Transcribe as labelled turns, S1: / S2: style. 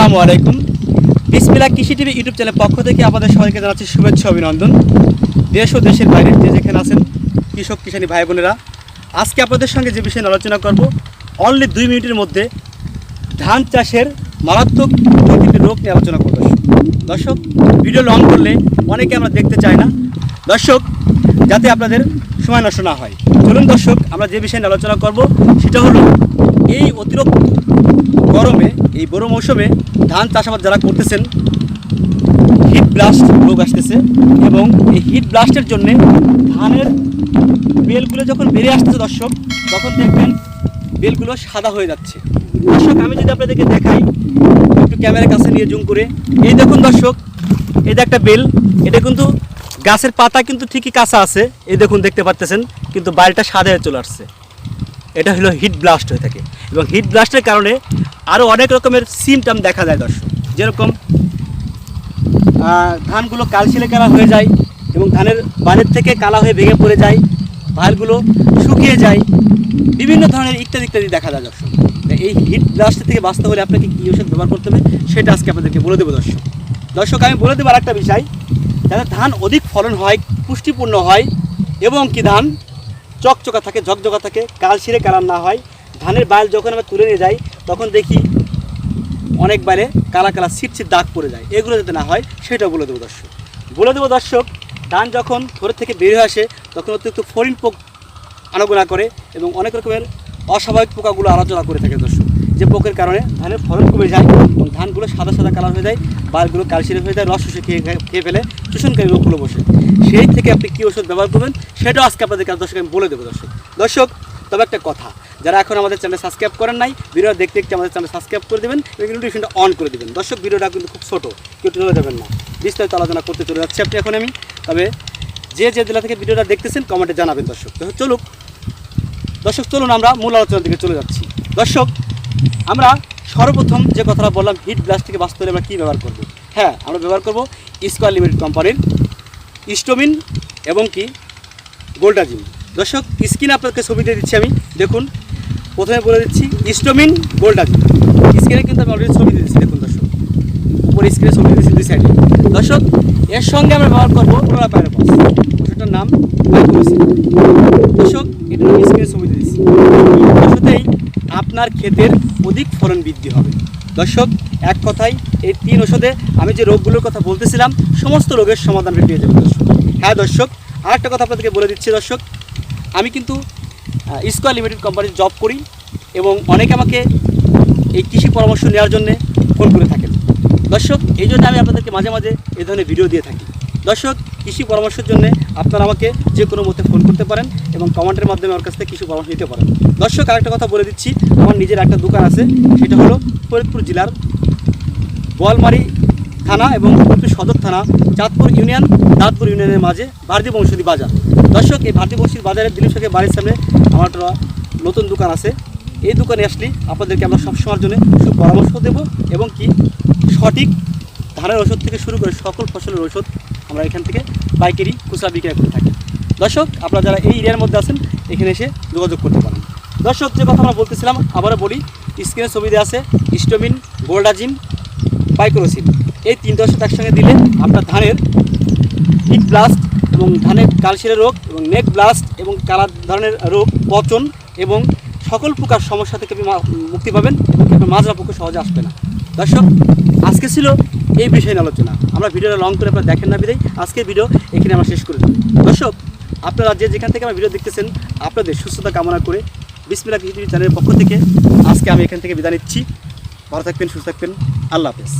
S1: আসসালামু আলাইকুম। বিসমিল্লা কৃষি টিভি ইউটিউব চ্যানেল পক্ষ থেকে আপনাদের সবাইকে জানাচ্ছি শুভেচ্ছা, অভিনন্দন। দেশ ও দেশের বাইরে যে যেখানে আছেন কৃষক, কিষানী ভাই বোনেরা, আজকে আপনাদের সঙ্গে যে বিষয়ে আলোচনা করব অনলি দুই মিনিটের মধ্যে ধান চাষের মারাত্মক প্রকৃতি রোগ নিয়ে আলোচনা করব। দর্শক। ভিডিও লং করলে অনেকে আমরা দেখতে চাই না। দর্শক, যাতে আপনাদের সময় নষ্ট না হয়। চলুন দর্শক, আমরা যে বিষয়ে আলোচনা করব, সেটা হলো এই অতিরিক্ত গরমে, এই বড় মৌসুমে ধান চাষাবাদ যারা করতেছেন হিট ব্লাস্ট রোগ আসতেছে এবং এই হিট ব্লাস্টের জন্য ধানের বেলগুলো যখন বেড়ে আসতেছে দর্শক, তখন দেখবেন বেলগুলো সাদা হয়ে যাচ্ছে। দর্শক, আমি যদি আপনাদেরকে দেখাই, একটু ক্যামেরার কাছে নিয়ে জুম করে। এই দেখুন দর্শক যে একটা বেল, এটা কিন্তু গাছের পাতা কিন্তু ঠিকই কাঁচা আছে। এই দেখুন, দেখতে পাচ্তেছেন কিন্তু বাইলটা সাদা হয়ে চলে আসছে। এটা হলো হিট ব্লাস্ট হয়ে থাকে। এবং হিট ব্লাস্টের কারণে আরও অনেক রকমের সিমটম দেখা যায় দর্শক। যেরকম ধানগুলো কালশিলে কালা হয়ে যায় এবং ধানের বানের থেকে কালা হয়ে ভেঙে পড়ে যায়, ভালগুলো শুকিয়ে যায়, বিভিন্ন ধরনের ইত্যাদি ইত্যাদি দেখা যায় দর্শক। এই হিট ব্লাস্টের থেকে বাঁচতে হলে আপনাকে কী ওষুধ ব্যবহার করতে হবে সেটা আজকে আপনাদেরকে বলে দেবো দর্শক। দর্শক, আমি বলে দেবো আর একটা বিষয়। যাতে ধান অধিক ফলন হয়, পুষ্টিপূর্ণ হয়, এবং কি ধান চকচকা থাকে, ঝকঝকা থাকে, কাল ছিঁড়ে কালার না হয়। ধানের বাইল যখন আমরা তুলে নিয়ে যাই, তখন দেখি অনেক বাইরে কালা কালা ছিট দাগ পড়ে যায়। এগুলো যাতে না হয় সেটা বলে দেবো দর্শক। বলে দেবো দর্শক, ধান যখন থরে থেকে বের হয়ে আসে, তখন অতিরিক্ত ফরিন পোক আনাগোনা করে এবং অনেক রকমের অস্বাভাবিক পোকাগুলো আলোচনা করে থাকে দর্শক। যে পোকের কারণে ধানের ফলন কমে যায় এবং ধানগুলো সাদা সাদা কালার হয়ে যায়, বালগুলো কালশিরে হয়ে যায়, রস শুষে খেয়ে খেয়ে ফেলে শোষণকারী রোগগুলো বসে। সেই থেকে আপনি কী ওষুধ ব্যবহার করবেন সেটাও আজকে আপনাদের কাছে দর্শক, আমি বলে দেবো দর্শক। দর্শক, তবে একটা কথা, যারা এখন আমাদের চ্যানেল সাবস্ক্রাইব করেন নাই ভিডিও দেখতে দেখতে আমাদের চ্যানেল সাবস্ক্রাইব করে দেবেন এবং নোটিফিকেশনটা অন করে দেবেন। দর্শক, ভিডিওটা কিন্তু খুব ছোটো, কেউ চলে যাবেন না। বিস্তারিত আলোচনা করতে চলে যাচ্ছি আপনি এখন আমি। তবে যে যে জেলা থেকে ভিডিওটা দেখতেছেন কমেন্টে জানাবেন দর্শক। চলুক। দর্শক, চলুন আমরা মূল আলোচনার দিকে চলে যাচ্ছি। দর্শক আমরা সর্বপ্রথম যে কথাটা বললাম হিট ব্লাস্ট থেকে হলে আমরা কী ব্যবহার করব? হ্যাঁ আমরা ব্যবহার করব স্কোয়ার লিমিটেড কোম্পানির স্টোমিন এবং কি? গোল্ডাজিম দর্শক স্ক্রিনে আপনাকে ছবি দিয়ে দিচ্ছি আমি। দেখুন, প্রথমে বলে দিচ্ছি স্টোমিন গোল্ডাজিম স্ক্রিনে কিন্তু আমি অলরেডি ছবি দিয়ে দিচ্ছি দেখুন দর্শক। উপরে স্ক্রিনে ছবি দিয়েছি দুই সাইডে দর্শক, এর সঙ্গে আমরা ব্যবহার করব ওরা প্যারাপাস ওষুধটার নাম দর্শক এটা আমি স্ক্রিনে ছবি দিয়েছি। ওষুধেই আপনার ক্ষেতের অধিক ফলন বৃদ্ধি হবে। দর্শক, এক কথায় এই তিন ওষুধে আমি যে রোগগুলোর কথা বলতেছিলাম, সমস্ত রোগের সমাধান পেয়ে যাবেন দর্শক। হ্যাঁ দর্শক, আরেকটা কথা আপনাদেরকে বলে দিচ্ছি দর্শক, আমি কিন্তু স্কোয়ার লিমিটেড কোম্পানির জব করি এবং অনেকে আমাকে এই কৃষি পরামর্শ নেওয়ার জন্য ফোন করে থাকেন। দর্শক, এই জন্য আমি আপনাদেরকে মাঝে মাঝে এই ধরনের ভিডিও দিয়ে থাকি। দর্শক, কৃষি পরামর্শের জন্য আপনারা আমাকে যে কোনো মতে ফোন করতে পারেন এবং কমেন্টের মাধ্যমে আমার কাছ থেকে কৃষি পরামর্শ নিতে পারেন। দর্শক, আরেকটা কথা বলে দিচ্ছি, আমার নিজের একটা দোকান আছে, সেটা হলো ফরিদপুর জেলার বোয়ালমারি থানা এবং ফরিদপুর সদর থানা, চাঁদপুর ইউনিয়ন, দাঁতপুর ইউনিয়নের মাঝে ভারতী বংশী বাজার। দর্শক, এই ভারতী বংশী বাজারে দিলীপ সাহেবের বাড়ির সামনে আমার একটা নতুন দোকান আছে। এই দোকানে আসলে আপনাদেরকে আমরা সবসময়ের জন্য সুপরামর্শ দেব এবং কি সঠিক ধানের ওষুধ থেকে শুরু করে সকল ফসলের ওষুধ আমরা এখান থেকে পাইকারি খুচরা বিক্রয় করে থাকি। দর্শক, আপনারা যারা এই এরিয়ার মধ্যে আছেন, এখানে এসে যোগাযোগ করতে পারেন। দর্শক, যে কথা আমরা বলতেছিলাম, আবারও বলি, স্ক্রিনে ছবি দেওয়া আছে স্টোমিন গোল্ডাজিম পাইক্রোসিন। এই তিনটা ওষুধ একসঙ্গে দিলে আপনার ধানের হিট ব্লাস্ট এবং ধানের কালশিরের রোগ এবং নেক ব্লাস্ট এবং কালা ধরনের রোগ, পচন এবং সকল প্রকার সমস্যা থেকে আপনি মুক্তি পাবেন। এবং আপনার মাজরা পক্ষে সহজে আসবে না। দর্শক, আজকে ছিল এই বিষয় নিয়ে আলোচনা। আমরা ভিডিওটা লং করে আপনারা দেখেন না বিদায়। আজকের ভিডিও এখানে আমরা শেষ করে দিই দর্শক, আপনারা যে যেখান থেকে আমার ভিডিও দেখতেছেন, আপনাদের সুস্থতা কামনা করে বিসমিল্লা টিভি চ্যানেলের পক্ষ থেকে আজকে আমি এখান থেকে বিদায় নিচ্ছি। ভালো থাকবেন, সুস্থ থাকবেন। আল্লাহ হাফেজ।